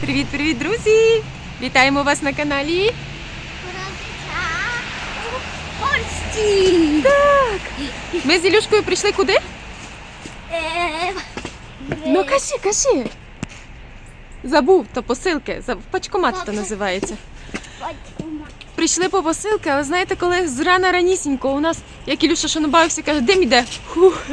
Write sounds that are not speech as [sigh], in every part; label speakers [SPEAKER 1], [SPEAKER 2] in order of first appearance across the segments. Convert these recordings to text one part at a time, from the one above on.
[SPEAKER 1] Привіт-привіт, друзі! Вітаємо вас на каналі.
[SPEAKER 2] Польщі!
[SPEAKER 1] Так! Ми з Ілюшкою прийшли куди?
[SPEAKER 2] Е,
[SPEAKER 1] Ну кажи, кажи. Забув, то посилки. Пачкомат то називається. Прийшли по посилки, але знаєте, коли зрана ранісінько, у нас, як Ілюша шанобавився, каже, дим іде. Фух.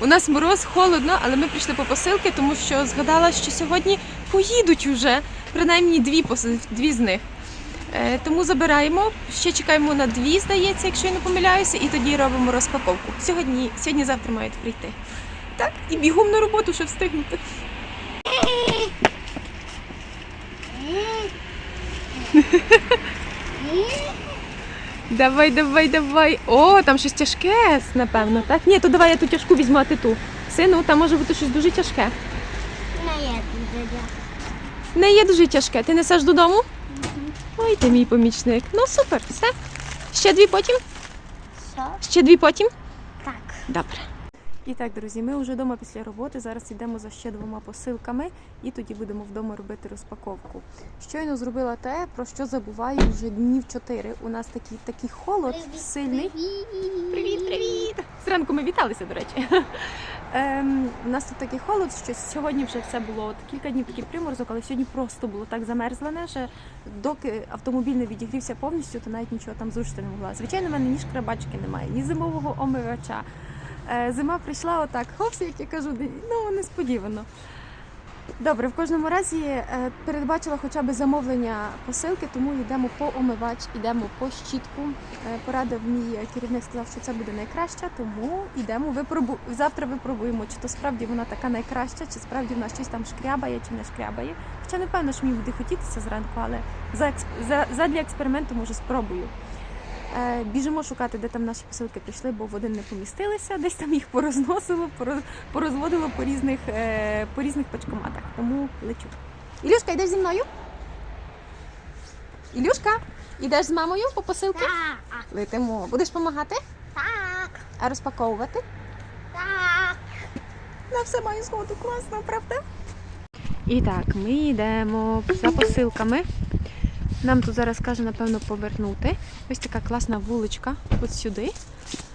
[SPEAKER 1] У нас мороз, холодно, але ми прийшли по посилки, тому що згадала, що сьогодні поїдуть уже, принаймні дві, поси- дві з них. Е, тому забираємо, ще чекаємо на дві, здається, якщо я не помиляюся, і тоді робимо розпаковку. Сьогодні, сьогодні-завтра мають прийти. Так, і бігом на роботу, щоб встигнути. [laughs] Давай, давай, давай. О, там щось тяжке, напевно, так? Ні, то давай я ту тяжку візьму, а ти ту. Сину, там може бути щось дуже тяжке.
[SPEAKER 2] Не є дуже.
[SPEAKER 1] Не є дуже тяжке. Ти несеш додому? Ой, ти мій помічник. Ну супер, все. Ще дві потім?
[SPEAKER 2] Що?
[SPEAKER 1] Ще дві потім?
[SPEAKER 2] Так.
[SPEAKER 1] Добре. І так, друзі, ми вже вдома після роботи. Зараз йдемо за ще двома посилками і тоді будемо вдома робити розпаковку. Щойно зробила те, про що забуваю вже днів чотири. У нас такий, такий холод сильний. Привіт, привіт! Зранку ми віталися, до речі. [laughs] Ем, у нас тут такий холод, що сьогодні вже все було от кілька днів такий приморозок, але сьогодні просто було так замерзлене, що доки автомобіль не відігрівся повністю, то навіть нічого там зрушити не могла. Звичайно, в мене ні шкрабачки немає, ні зимового омивача. Е, Зима прийшла отак, хопс, як я кажу, ну несподівано. Добре, в кожному разі е, передбачила хоча б замовлення посилки, тому йдемо по омивач, йдемо по щітку. Е, Порадив мій керівник, сказав, що це буде найкраще, тому йдемо випробу... завтра випробуємо, чи то справді вона така найкраща, чи справді вона щось там шкрябає, чи не шкрябає. Хоча не певно, що мені буде хотітися зранку, але за, за... задля експерименту може спробую. Е, Біжимо шукати, де там наші посилки прийшли, бо в один не помістилися, десь там їх порозносило, порозводило по різних, е, по різних пачкоматах. Тому лечу. Ілюшка, йдеш зі мною? Ілюшка, йдеш з мамою по посилки?
[SPEAKER 2] Так.
[SPEAKER 1] Летимо. Будеш допомагати?
[SPEAKER 2] Так.
[SPEAKER 1] А розпаковувати?
[SPEAKER 2] Так.
[SPEAKER 1] На все маю згоду, класно, правда? І так, ми йдемо за посилками. Нам тут зараз каже, напевно, повернути. Ось така класна вуличка от сюди.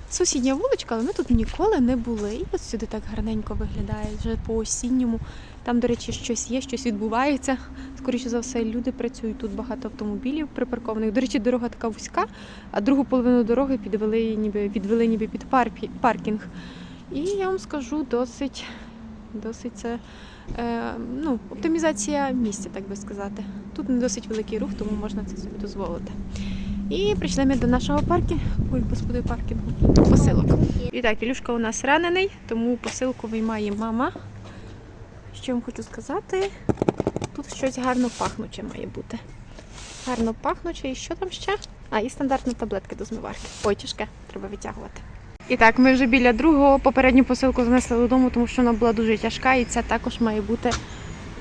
[SPEAKER 1] Сусідня вуличка, але ми тут ніколи не були. І от сюди так гарненько виглядає, вже по осінньому. Там, до речі, щось є, щось відбувається. Скоріше за все, люди працюють тут багато автомобілів припаркованих. До речі, дорога така вузька, а другу половину дороги підвели, ніби відвели ніби під паркінг. І я вам скажу, досить, досить це ну, оптимізація місця, так би сказати. Тут не досить великий рух, тому можна це собі дозволити. І прийшли ми до нашого паркінгу. Ой, господи, паркінгу. Посилок. І так, Ілюшка у нас ранений, тому посилку виймає мама. Що вам хочу сказати? Тут щось гарно пахнуче має бути. Гарно пахнуче. І що там ще? А, і стандартні таблетки до змиварки. Ой, тяжке, треба витягувати. І так, ми вже біля другого попередню посилку занесли додому, тому що вона була дуже тяжка, і ця також має бути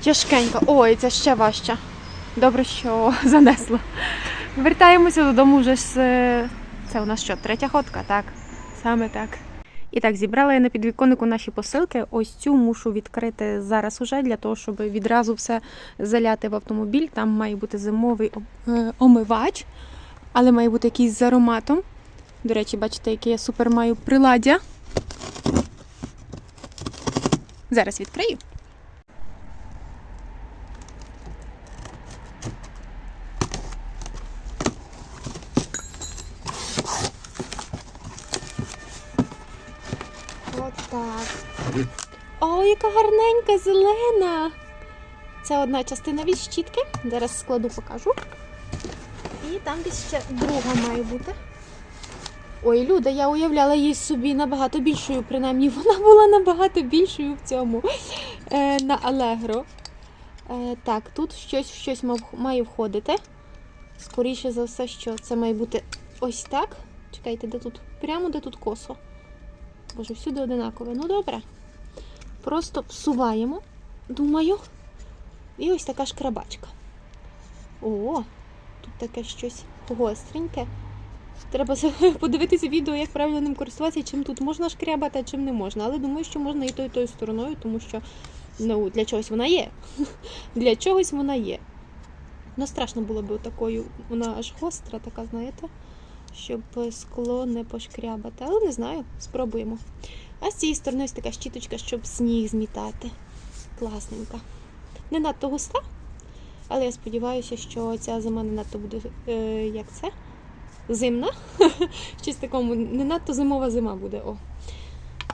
[SPEAKER 1] тяжкенька. Ой, це ще важча. Добре, що [laughs] занесла. Вертаємося додому вже з. е, Це у нас що, третя ходка? Так, саме так. І так, зібрала я на підвіконнику наші посилки. Ось цю мушу відкрити зараз уже для того, щоб відразу все заляти в автомобіль. Там має бути зимовий е, омивач, але має бути якийсь з ароматом. До речі, бачите, яке я супер маю приладдя. Зараз відкрию. От так. О, яка гарненька зелена. Це одна частина від щітки. Зараз складу, покажу. І там десь ще друга має бути. Ой, Люда, я уявляла її собі набагато більшою, принаймні вона була набагато більшою в цьому е, на Allegro. Е, так, тут щось, щось має входити. Скоріше за все, що це має бути ось так. Чекайте, де тут? Прямо де тут косо. Боже, всюди одинакове. Ну добре. Просто всуваємо, думаю. І ось така шкрабачка. О, тут таке щось гостреньке. Треба [laughs] подивитися відео, як правильно ним користуватися, чим тут можна шкрябати, а чим не можна. Але думаю, що можна і тою, і тою стороною, тому що Ну, для чогось вона є. [laughs] Для чогось вона є. Ну, страшно було б такою, вона аж гостра, така, знаєте, щоб скло не пошкрябати. Але не знаю, спробуємо. А з цієї сторони ось така щіточка, щоб сніг змітати. Класненька. Не надто густа, але я сподіваюся, що ця зима не надто буде, е, як це? Зимна. [laughs] Щось такому, не надто зимова зима буде. О.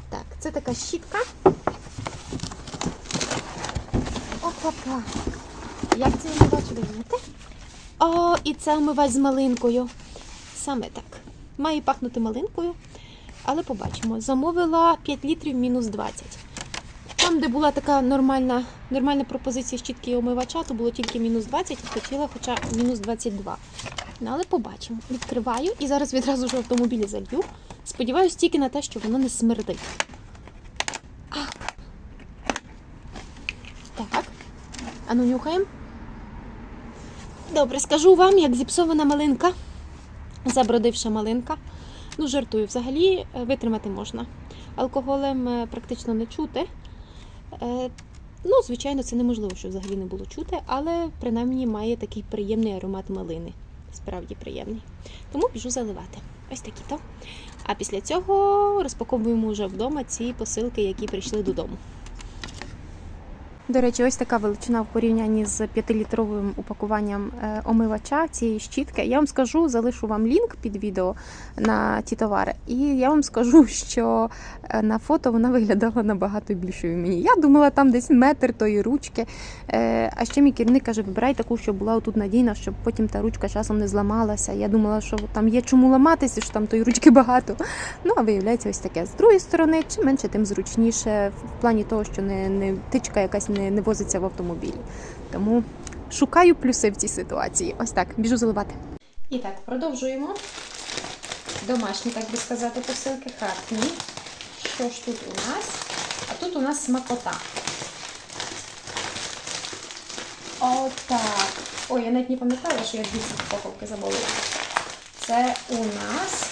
[SPEAKER 1] Так, це така щітка. Опа-па. Як це я не бачу, дивіться? О, і це омивач з малинкою. Саме так. Має пахнути малинкою, але побачимо. Замовила 5 літрів мінус 20. Там, де була така нормальна, нормальна пропозиція щітки і омивача, то було тільки мінус 20, а хотіла хоча мінус 22. Ну, але побачимо. Відкриваю і зараз відразу ж в автомобілі залью. Сподіваюсь тільки на те, що воно не смердить. А. Так. Ану, нюхаємо. Добре, скажу вам, як зіпсована малинка, забродивша малинка. Ну, жартую, взагалі е, витримати можна. Алкоголем е, практично не чути. Е, Ну, звичайно, це неможливо, що взагалі не було чути, але принаймні має такий приємний аромат малини. Справді приємний. Тому біжу заливати. Ось такі то. А після цього розпаковуємо вже вдома ці посилки, які прийшли додому. До речі, ось така величина в порівнянні з 5-літровим упакуванням е, омивача цієї щітки. Я вам скажу, залишу вам лінк під відео на ті товари, і я вам скажу, що е, на фото вона виглядала набагато більшою мені. Я думала, там десь метр тої ручки. Е, А ще мій керівник каже, вибирай таку, щоб була тут надійна, щоб потім та ручка часом не зламалася. Я думала, що там є чому ламатися, що там тої ручки багато. Ну а виявляється, ось таке. З другої сторони, чим менше, тим зручніше в плані того, що не, не тичка якась не, не возиться в автомобілі. Тому шукаю плюси в цій ситуації. Ось так, біжу заливати. І так, продовжуємо. Домашні, так би сказати, посилки хатні. Що ж тут у нас? А тут у нас смакота. Отак. Ой, я навіть не пам'ятала, що я дві упаковки замовила. Це у нас.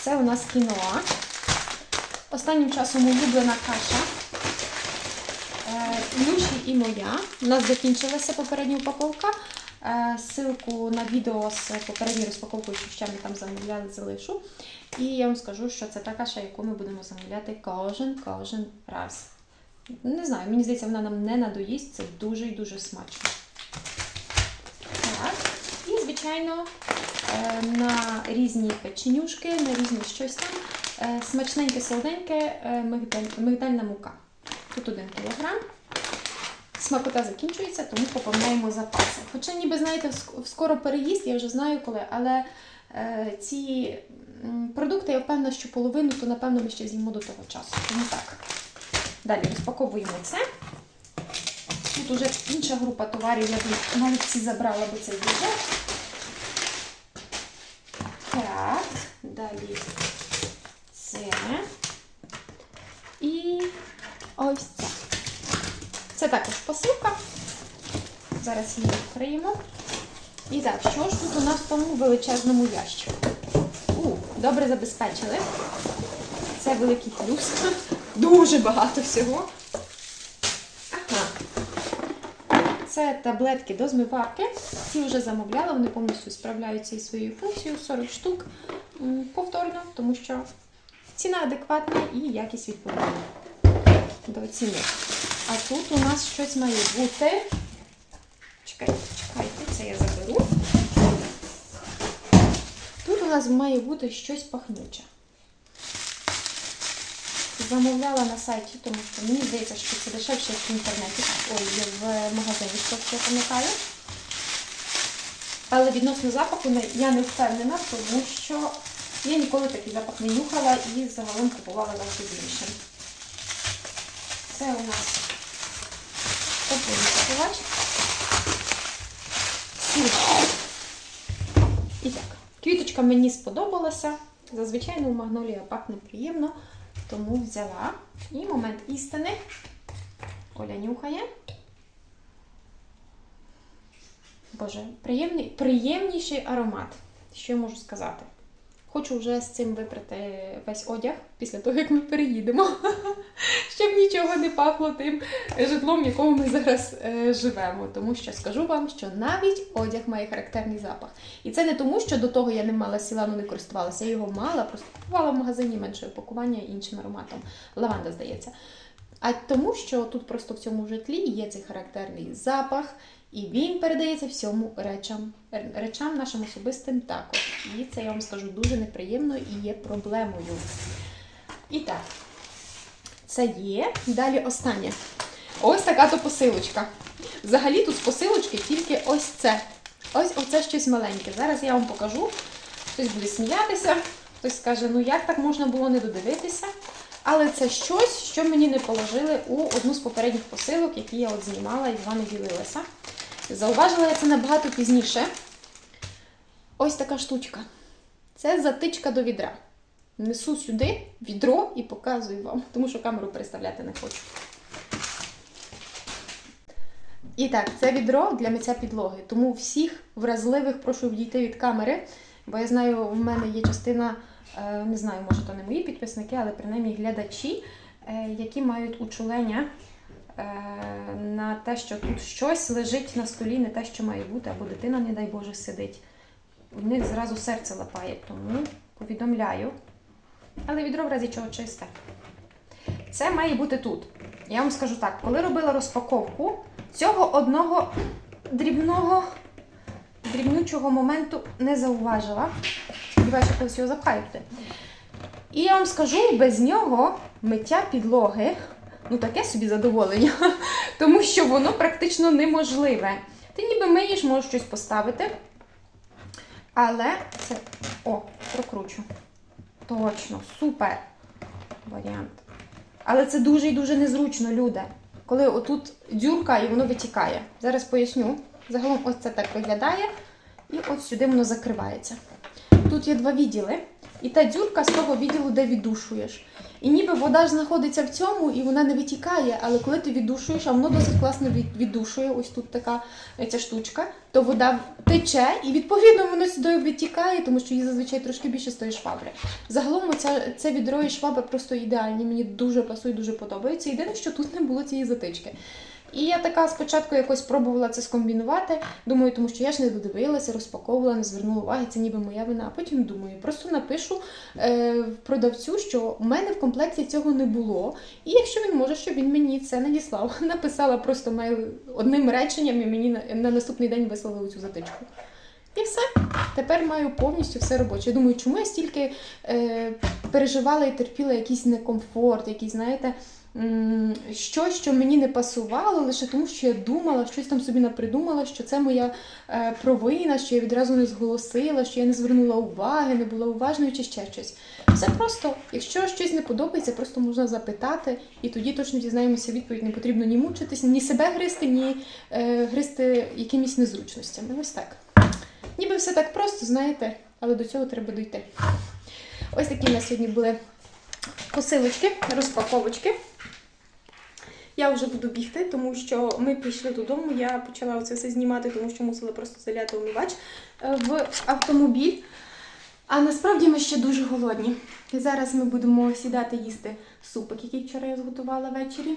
[SPEAKER 1] Це у нас кіноа. Останнім часом улюблена каша. Е, і моя. У нас закінчилася попередня упаковка. Е, Ссылку на відео з попередньою розпаковкою, що ще ми там замовляли, залишу. І я вам скажу, що це та каша, яку ми будемо замовляти кожен кожен раз. Не знаю, мені здається, вона нам не надоїсть. Це дуже і дуже смачно. Так. І, звичайно, е, на різні печенюшки, на різні щось там. Смачненьке, солоденьке мигдаль- мигдальна мука. Тут один кілограм. Смакота закінчується, тому поповняємо запаси. Хоча, ніби, знаєте, скоро переїзд, я вже знаю коли, але е, ці продукти, я впевнена, що половину, то напевно ми ще з'їмо до того часу. Тому так. Далі розпаковуємо це. Тут уже інша група товарів, я б навіть ці забрала, бо це дуже. Так, далі це. Ось це. Це також посилка. Зараз її відкриємо. І так, що ж тут у нас в тому величезному ящику? У, добре забезпечили. Це великий плюс. [laughs] Дуже багато всього. Ага. Це таблетки до змиварки. Ці вже замовляла, вони повністю справляються із своєю функцією 40 штук повторно, тому що ціна адекватна і якість відповідна до ціни. А тут у нас щось має бути. Чекайте, чекайте, це я заберу. Тут у нас має бути щось пахнюче. Замовляла на сайті, тому що мені здається, що це дешевше в інтернеті. Ой, в магазині, що я пам'ятаю. Але відносно запаху я не впевнена, тому що я ніколи такий запах не нюхала і загалом купувала завжди більше. Це у нас опилювач. І так, квіточка мені сподобалася. Зазвичай ну, магнолія пахне приємно, тому взяла. І момент істини. Оля нюхає. Боже, приємний, приємніший аромат. Що я можу сказати? Хочу вже з цим випрати весь одяг після того, як ми переїдемо, [laughs] щоб нічого не пахло тим житлом, в якому ми зараз е, живемо. Тому що скажу вам, що навіть одяг має характерний запах. І це не тому, що до того я не мала сілану, не користувалася. Я його мала, просто купувала в магазині менше упакування і іншим ароматом. Лаванда, здається. А тому, що тут просто в цьому житлі є цей характерний запах, і він передається всьому речам, речам нашим особистим також. І це я вам скажу дуже неприємно і є проблемою. І так, це є. Далі останнє. Ось така то посилочка. Взагалі тут з посилочки тільки ось це. Ось оце щось маленьке. Зараз я вам покажу. Хтось буде сміятися, хтось скаже, ну як так можна було не додивитися. Але це щось, що мені не положили у одну з попередніх посилок, які я от знімала і з вами ділилася. Зауважила я це набагато пізніше. Ось така штучка. Це затичка до відра. Несу сюди відро і показую вам, тому що камеру переставляти не хочу. І так, це відро для миття підлоги. Тому всіх вразливих прошу відійти від камери, бо я знаю, в мене є частина, е, не знаю, може то не мої підписники, але принаймні глядачі, е, які мають учулення е, на те, що тут щось лежить на столі, не те, що має бути, або дитина, не дай Боже, сидить. У них зразу серце лапає, тому повідомляю. Але відро в разі чого чисте. Це має бути тут. Я вам скажу так, коли робила розпаковку, цього одного дрібного, дрібнючого моменту не зауважила. Сподіваюся, що колись його запхаю. І я вам скажу, без нього миття підлоги, ну таке собі задоволення, тому що воно практично неможливе. Ти ніби миєш, можеш щось поставити. Але це. О, прокручу. Точно, супер варіант. Але це дуже і дуже незручно, люди. Коли отут дюрка і воно витікає. Зараз поясню. Загалом ось це так виглядає, і от сюди воно закривається. Тут є два відділи, і та дюрка з того відділу, де віддушуєш. І ніби вода знаходиться в цьому, і вона не витікає, але коли ти віддушуєш, а воно досить класно віддушує, ось тут така е, ця штучка, то вода тече, і відповідно воно сюди витікає, тому що її зазвичай трошки більше з швабри. Загалом оця, це відро і шваба просто ідеальні, мені дуже пасують, дуже подобаються. Єдине, що тут не було цієї затички. І я така спочатку якось пробувала це скомбінувати. Думаю, тому що я ж не додивилася, розпаковувала, не звернула уваги, це ніби моя вина. А потім думаю, просто напишу е, продавцю, що у мене в комплекті цього не було. І якщо він може, щоб він мені це надіслав. [laughs] Написала просто мейл одним реченням і мені на, на наступний день вислали цю затичку. І все. Тепер маю повністю все робоче. Я думаю, чому я стільки е, переживала і терпіла якийсь некомфорт, якийсь, знаєте, щось, що мені не пасувало, лише тому, що я думала, щось там собі напридумала, що це моя е, провина, що я відразу не зголосила, що я не звернула уваги, не була уважною чи ще щось. Все просто, якщо щось не подобається, просто можна запитати, і тоді точно дізнаємося відповідь. Не потрібно ні мучитись, ні себе гризти, ні е, гризти якимись незручностями. Ось так. Ніби все так просто, знаєте, але до цього треба дійти. Ось такі в нас сьогодні були посилочки, розпаковочки. Я вже буду бігти, тому що ми прийшли додому. Я почала це все знімати, тому що мусила просто заляти умивач е, в автомобіль. А насправді ми ще дуже голодні. Зараз ми будемо сідати їсти супик, який вчора я зготувала ввечері.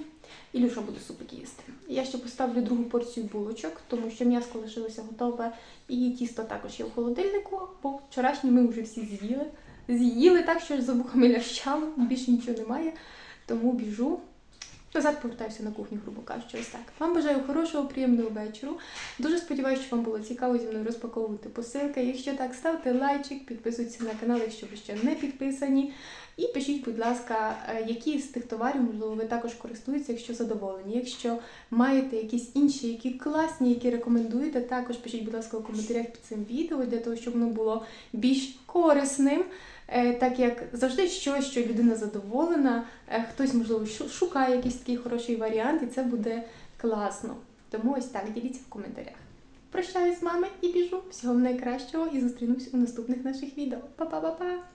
[SPEAKER 1] Ілюша буде супик їсти. Я ще поставлю другу порцію булочок, тому що м'ясо лишилося готове, і тісто також є в холодильнику, бо вчорашні ми вже всі з'їли. З'їли так, що за вухами лящало, більше нічого немає. Тому біжу. Назад повертаюся на кухню, грубо кажучи, ось так. Вам бажаю хорошого, приємного вечора. Дуже сподіваюся, що вам було цікаво зі мною розпаковувати посилки. Якщо так, ставте лайчик, підписуйтесь на канал, якщо ви ще не підписані. І пишіть, будь ласка, е, які з тих товарів, можливо, ви також користуєтеся, якщо задоволені. Якщо маєте якісь інші, які класні, які рекомендуєте, також пишіть, будь ласка, у коментарях під цим відео, для того, щоб воно було більш корисним. Е, Так як завжди щось, що людина задоволена, е, хтось, можливо, шукає якийсь такий хороший варіант, і це буде класно. Тому ось так, діліться в коментарях. Прощаюсь з вами і біжу. Всього найкращого і зустрінусь у наступних наших відео. Па-па-па-па!